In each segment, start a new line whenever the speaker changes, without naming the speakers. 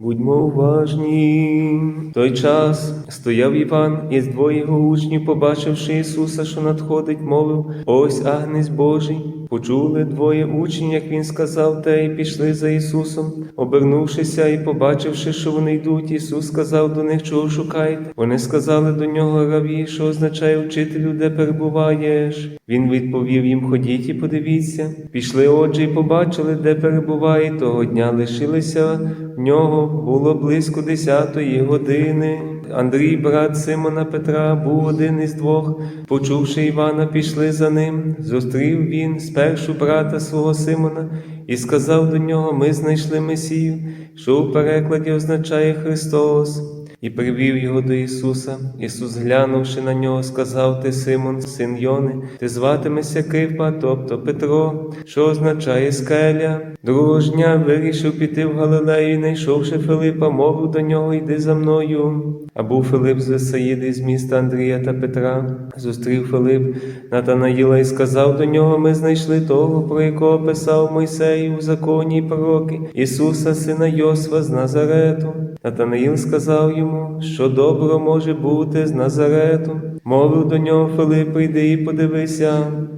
Будьмо уважні. В той час стояв Іван із двоє його учнів, побачивши Ісуса, що надходить, мовив: Ось агнець Божий. Почули двоє учнів, як він сказав, те, і пішли за Ісусом. Обернувшися і побачивши, що вони йдуть, Ісус сказав до них, чого шукаєте. Вони сказали до нього раві, що означає вчителю, де перебуваєш. Він відповів їм: Ходіть і подивіться. Пішли отже, і побачили, де перебуває. Того дня лишилися в нього. Було близько десятої години. Андрій, брат Симона Петра, був один із двох. Почувши Івана, пішли за ним. Зустрів він спершу брата свого Симона і сказав до нього: Ми знайшли Месію, що у перекладі означає Христос. І привів його до Ісуса. Ісус, глянувши на нього, сказав: Ти Симон, син Йони, ти зватимешся Кифа, тобто Петро, що означає скеля. Другого ж дня вирішив піти в Галилею, і знайшовши Филипа, мовив до нього, йди за мною. А був Филип з Весаїди з міста Андрія та Петра. Зустрів Филип Натанаїла і сказав до нього: Ми знайшли того, про якого писав Мойсей у законі і пророки, Ісуса, сина Йосифа з Назарету. Натанаїл сказав йому, що добро може бути з Назарету. Мовив до нього Филип, прийди і подивися.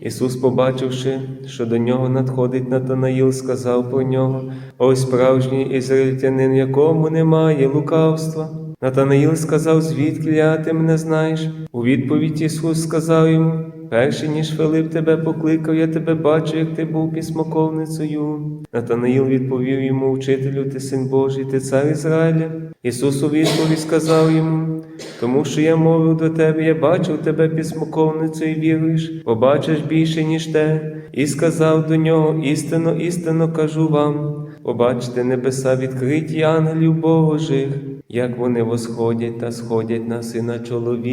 Ісус, побачивши, що до нього надходить Натанаїл, сказав про нього: Ось справжній ізраїльтянин, якому немає лукавства. Натанаїл сказав, звідки я ти мене знаєш? У відповідь Ісус сказав йому: Перше, ніж Филип тебе покликав, я тебе бачу, як ти був письмоковницею. Натанаїл відповів йому, вчителю, ти син Божий, ти цар Ізраїля. Ісус у відповідь сказав йому, тому що я мовив до тебе, я бачив тебе письмоковницею і віруєш, побачиш більше, ніж те, і сказав до нього, істинно, істинно кажу вам, побачите небеса відкриті ангелів Божих, як вони восходять та сходять на сина чоловічого.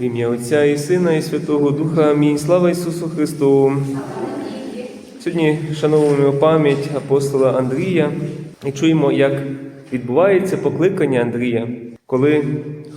В ім'я Отця і Сина, і Святого Духа. Амінь. Слава Ісусу Христу. Сьогодні шановуємо пам'ять апостола Андрія і чуємо, як відбувається покликання Андрія, коли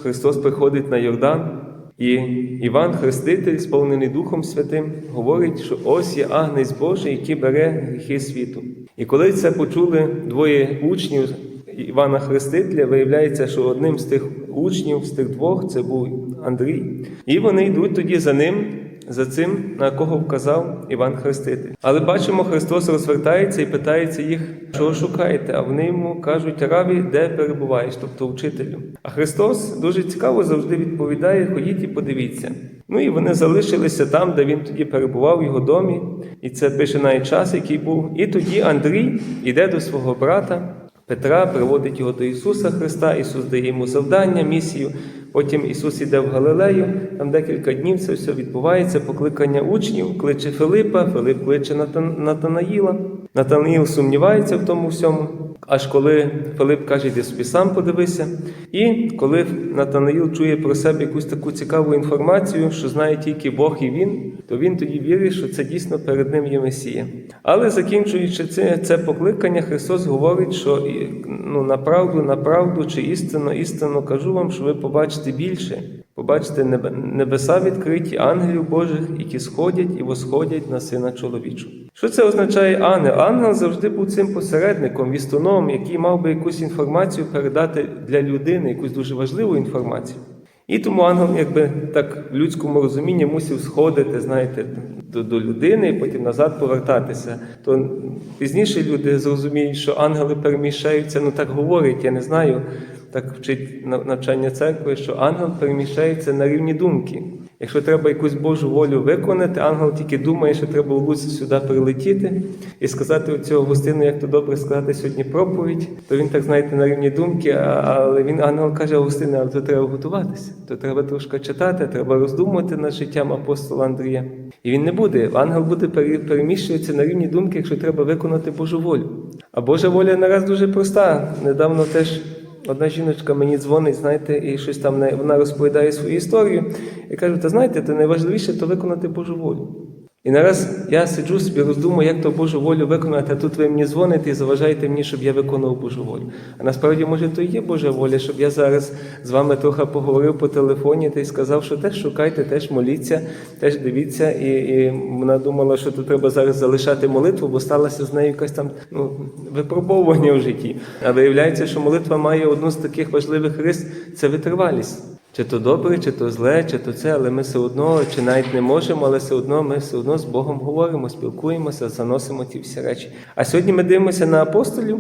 Христос приходить на Йордан, і Іван, Хреститель, сповнений Духом Святим, говорить, що ось є агнець Божий, який бере гріхи світу. І коли це почули двоє учнів Івана Хрестителя, виявляється, що одним з тих учнів, з тих двох, це був Андрій. І вони йдуть тоді за ним, за цим, на кого вказав Іван Хреститель. Але бачимо, Христос розвертається і питається їх, що шукаєте, а вони йому кажуть, раві, де перебуваєш, тобто вчителю. А Христос дуже цікаво завжди відповідає: ходіть і подивіться. Ну і вони залишилися там, де він тоді перебував в його домі, і це пише навіть час, який був. І тоді Андрій йде до свого брата. Петра приводить його до Ісуса Христа, Ісус дає йому завдання, місію. Потім Ісус іде в Галилею, там декілька днів це все відбувається, покликання учнів, кличе Филипа, Филип кличе Натан- Натанаїла. Натанаїл сумнівається в тому всьому. Аж коли Филип каже, йди собі сам подивися. І коли Натанаїл чує про себе якусь таку цікаву інформацію, що знає тільки Бог і він, то він тоді вірить, що це дійсно перед ним є Месія. Але закінчуючи це, це покликання, Христос говорить, що ну, на правду, на правду чи істинно, істинно кажу вам, що ви побачите більше. Побачите небеса відкриті, ангелів Божих, які сходять і восходять на сина чоловічого. Що це означає ангел? Ангел завжди був цим посередником, вістоном, який мав би якусь інформацію передати для людини, якусь дуже важливу інформацію. І тому ангел, якби так в людському розумінні, мусив сходити, знаєте, до, до людини і потім назад повертатися. То пізніше люди зрозуміють, що ангели переміщаються, ну так говорять, я не знаю, так вчить навчання церкви, що ангел переміщається на рівні думки. Якщо треба якусь Божу волю виконати, ангел тільки думає, що треба в Луці сюди прилетіти і сказати оцього гостину, як то добре сказати сьогодні проповідь, то він так знаєте на рівні думки, але він ангел каже, Гостине, але то треба готуватися, то треба трошки читати, треба роздумувати над життям апостола Андрія. І він не буде. Ангел буде пере- переміщуватися на рівні думки, якщо треба виконати Божу волю. А Божа воля нараз дуже проста. Недавно теж Одна жіночка мені дзвонить, знаєте, і щось там не- вона розповідає свою історію. І каже: та знаєте, то найважливіше то виконати Божу волю. І нараз я сиджу собі, роздумую, як то Божу волю виконати, а тут ви мені дзвоните і заважаєте мені, щоб я виконував Божу волю. А насправді, може, то і є Божа воля, щоб я зараз з вами трохи поговорив по телефоні та й сказав, що теж шукайте, теж моліться, теж дивіться. І, і вона думала, що тут треба зараз залишати молитву, бо сталося з нею якась там ну, випробовування в житті. А виявляється, що молитва має одну з таких важливих рис це витривалість. Чи то добре, чи то зле, чи то це, але ми все одно, чи навіть не можемо, але все одно ми все одно з Богом говоримо, спілкуємося, заносимо ті всі речі. А сьогодні ми дивимося на апостолів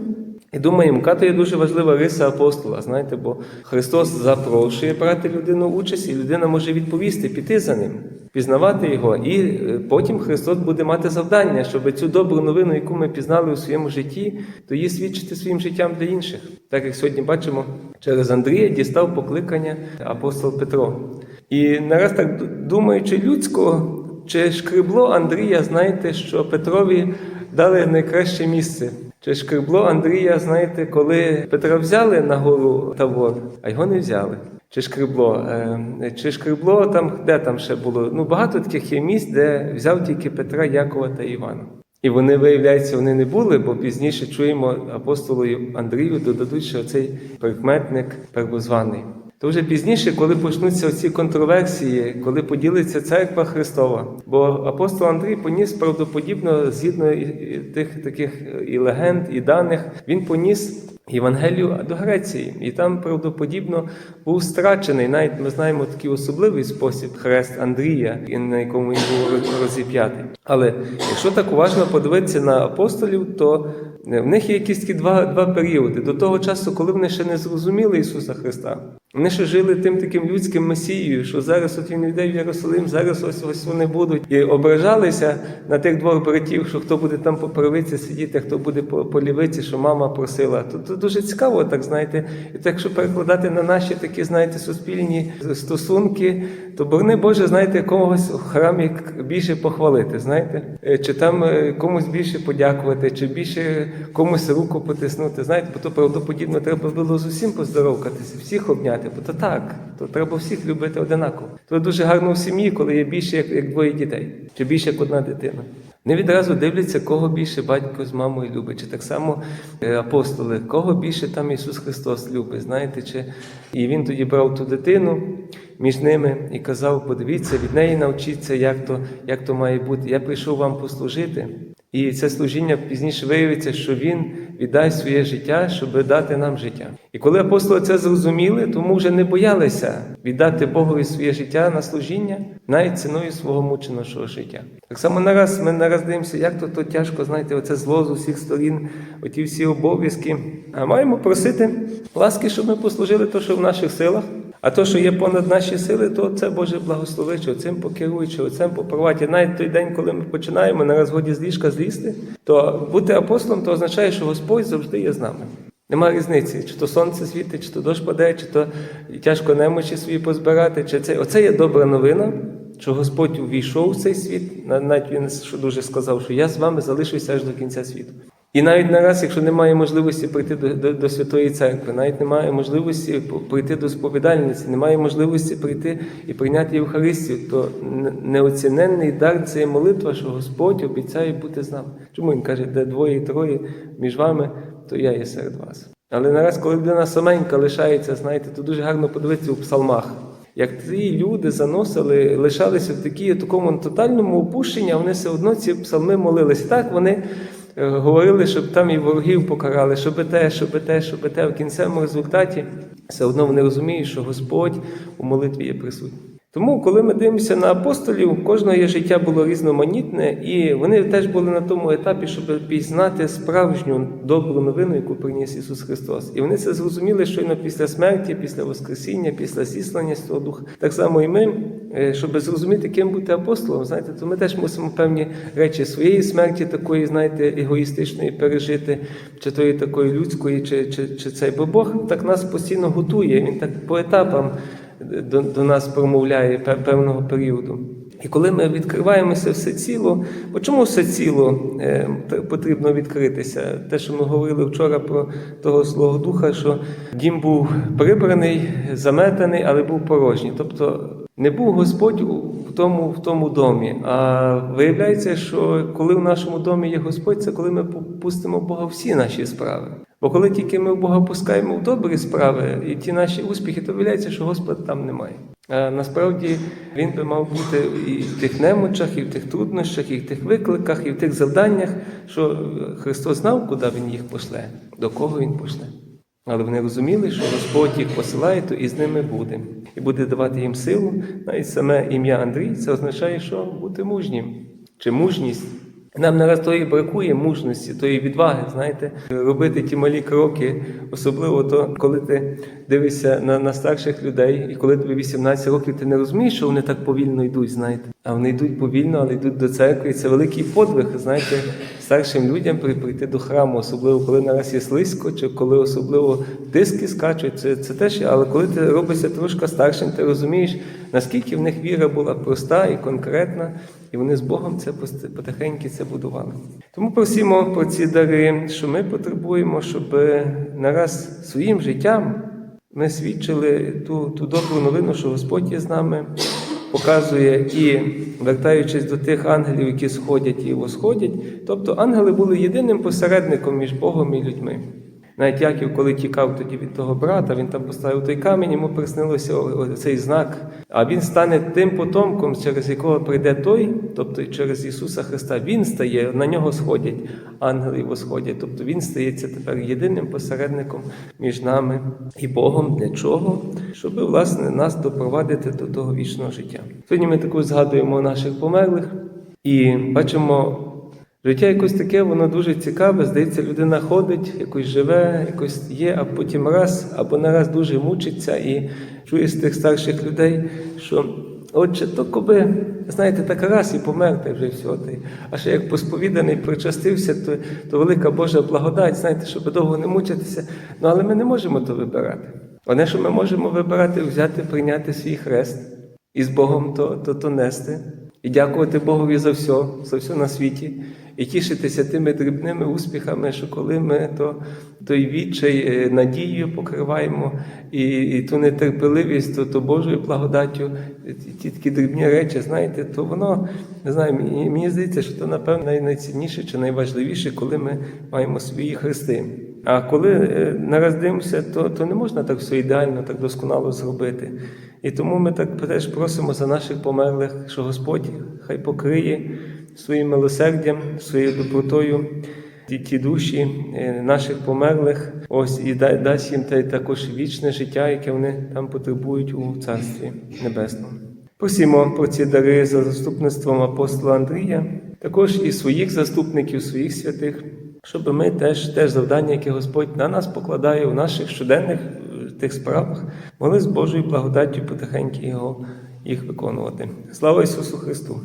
і думаємо, яка то є дуже важлива риса апостола. Знаєте, бо Христос запрошує брати людину участь, і людина може відповісти, піти за ним, пізнавати його. І е, потім Христос буде мати завдання, щоб цю добру новину, яку ми пізнали у своєму житті, то її свідчити своїм життям для інших. Так як сьогодні бачимо, через Андрія дістав покликання апостол Петро. І нараз так думаючи людсько, чи шкребло Андрія, знаєте, що Петрові дали найкраще місце. Чи шкребло Андрія, знаєте, коли Петра взяли на гору Тавор, а його не взяли. Чи шкребло, е, чи шкребло там, де там ще було? Ну багато таких є місць, де взяв тільки Петра, Якова та Івана. І вони, виявляється, вони не були, бо пізніше чуємо апостолу Андрію додадуть, що цей прикметник первозваний. То вже пізніше, коли почнуться ці контроверсії, коли поділиться церква Христова, бо апостол Андрій поніс правдоподібно згідно тих таких і легенд, і даних, він поніс Євангелію до Греції, і там правдоподібно був страчений. Навіть ми знаємо такий особливий спосіб хрест Андрія, на якому він був розіп'ятий. Але якщо так уважно подивитися на апостолів, то е, в них є якісь такі два, два періоди до того часу, коли вони ще не зрозуміли Ісуса Христа. Вони ще жили тим таким людським месією, що зараз от він йде в Єрусалим, зараз ось ось вони будуть і ображалися на тих двох братів, що хто буде там по правиці сидіти, хто буде по лівиці, що мама просила. То, дуже цікаво, так знаєте. І так, якщо перекладати на наші такі, знаєте, суспільні стосунки, то борони Боже, знаєте, когось в храмі більше похвалити, знаєте, Е, чи там е, комусь більше подякувати, чи більше комусь руку потиснути. Знаєте, бо то правдоподібно треба було з усім поздоровкатися, всіх обняти, бо то так, то треба всіх любити одинаково. То дуже гарно в сім'ї, коли є більше як, як двоє дітей, чи більше як одна дитина. Не відразу дивляться, кого більше батько з мамою любить, чи так само е, апостоли, кого більше там Ісус Христос любить, знаєте, чи і він тоді брав ту дитину між ними і казав: подивіться, від неї навчіться, як то, як то має бути. Я прийшов вам послужити. І це служіння пізніше виявиться, що він віддасть своє життя, щоб дати нам життя. І коли апостоли це зрозуміли, тому вже не боялися віддати Богові своє життя на служіння, навіть ціною свого мученого життя. Так само нараз ми нараз дивимося, як то тяжко, знаєте, оце зло з усіх сторін, оті всі обов'язки. А маємо просити ласки, щоб ми послужили те, що в наших силах. А то, що є понад наші сили, то це Боже благословиче, оцим покеруючи, оцим попроваді. Навіть той день, коли ми починаємо на розгоді з ліжка злізти, то бути апостолом, то означає, що Господь завжди є з нами. Нема різниці, чи то сонце світить, чи то дощ паде, чи то тяжко немочі свої позбирати, чи це. Оце є добра новина, що Господь увійшов в цей світ. Навіть він дуже сказав, що я з вами залишуся аж до кінця світу. І навіть нараз, якщо немає можливості прийти до, до, до Святої Церкви, навіть немає можливості прийти до сповідальниці, немає можливості прийти і прийняти Євхаристію, то неоціненний дар це є молитва, що Господь обіцяє бути з нами. Чому він каже, де двоє і троє між вами, то я є серед вас. Але нараз, коли людина саменька лишається, знаєте, то дуже гарно подивитися у псалмах. Як ці люди заносили, лишалися в такі, такому тотальному опущенні, вони все одно ці псалми молилися. Так вони говорили, щоб там і ворогів покарали, щоб те, щоб те, щоб те. В кінцевому результаті все одно вони розуміють, що Господь у молитві є присутній. Тому, коли ми дивимося на апостолів, кожного життя було різноманітне, і вони теж були на тому етапі, щоб пізнати справжню добру новину, яку приніс Ісус Христос. І вони це зрозуміли щойно після смерті, після Воскресіння, після зіслання Святого Духа. Так само і ми, е, щоб зрозуміти, ким бути апостолом, знаєте, то ми теж мусимо певні речі своєї смерті, такої, знаєте, егоїстичної пережити, чи тої такої людської, чи, чи, чи цей. Бо Бог так нас постійно готує, Він так по етапам до, до нас промовляє певного періоду. І коли ми відкриваємося все ціло, бо чому все ціло е, потрібно відкритися? Те, що ми говорили вчора про того Злого Духа, що дім був прибраний, заметаний, але був порожній. Тобто Не був Господь в тому, в тому домі. А виявляється, що коли в нашому домі є Господь, це коли ми пустимо Бога всі наші справи. Бо коли тільки ми Бога пускаємо в добрі справи і ті наші успіхи, то виявляється, що Господа там немає. А насправді він би мав бути і в тих немочах, і в тих труднощах, і в тих викликах, і в тих завданнях, що Христос знав, куди Він їх пошле, до кого Він пошле. Але вони розуміли, що Господь їх посилає, то і з ними буде. І буде давати їм силу. Навіть саме ім'я Андрій це означає, що бути мужнім чи мужність. Нам нараз тої бракує мужності, тої відваги, знаєте, робити ті малі кроки, особливо то, коли ти дивишся на, на старших людей, і коли тобі 18 років, ти не розумієш, що вони так повільно йдуть, знаєте. А вони йдуть повільно, але йдуть до церкви. Це великий подвиг, знаєте, старшим людям при- прийти до храму, особливо коли нараз є слизько, чи коли особливо диски скачуть. Це, це теж, але коли ти робишся трошки старшим, ти розумієш, наскільки в них віра була проста і конкретна, і вони з Богом це потихеньки це будували. Тому просимо про ці дари, що ми потребуємо, щоб нараз своїм життям ми свідчили ту, ту добру новину, що Господь є з нами, показує і вертаючись до тих ангелів, які сходять і восходять. Тобто ангели були єдиним посередником між Богом і людьми. Навіть Яків, коли тікав тоді від того брата, він там поставив той камінь, йому приснилося цей знак. А він стане тим потомком, через якого прийде той, тобто через Ісуса Христа. Він стає, на нього сходять ангели восходять. Тобто він стається тепер єдиним посередником між нами і Богом. Для чого? Щоб власне нас допровадити до того вічного життя. Сьогодні ми також згадуємо наших померлих і бачимо. Життя якось таке, воно дуже цікаве. Здається, людина ходить, якось живе, якось є, а потім раз або не раз дуже мучиться і чує з тих старших людей, що отче, то коби, знаєте, так раз і померти вже все. А ще як посповіданий, причастився, то, то велика Божа благодать, знаєте, щоб довго не мучитися. Ну але ми не можемо то вибирати. Одне, що ми можемо вибирати, взяти, прийняти свій хрест і з Богом то, то, то нести. І дякувати Богові за все, за все на світі, і тішитися тими дрібними успіхами, що коли ми то, той відчай е, надією покриваємо, і, і ту нетерпеливість, то, то Божою благодаттю, е, ті такі дрібні речі, знаєте, то воно не знаю, мені, мені здається, що то напевно най- найцінніше чи найважливіше, коли ми маємо свої хрести. А коли е, нараз дивимося, то, то не можна так все ідеально, так досконало зробити. І тому ми так теж просимо за наших померлих, що Господь хай покриє своїм милосердям, своєю добротою ті, ті душі е, наших померлих, ось і дасть їм та- також вічне життя, яке вони там потребують у Царстві Небесному. Просимо про ці дари за заступництвом апостола Андрія, також і своїх заступників, своїх святих, щоб ми теж, теж завдання, яке Господь на нас покладає у наших щоденних е, тих справах, могли з Божою благодаттю потихеньки його їх виконувати. Слава Ісусу Христу!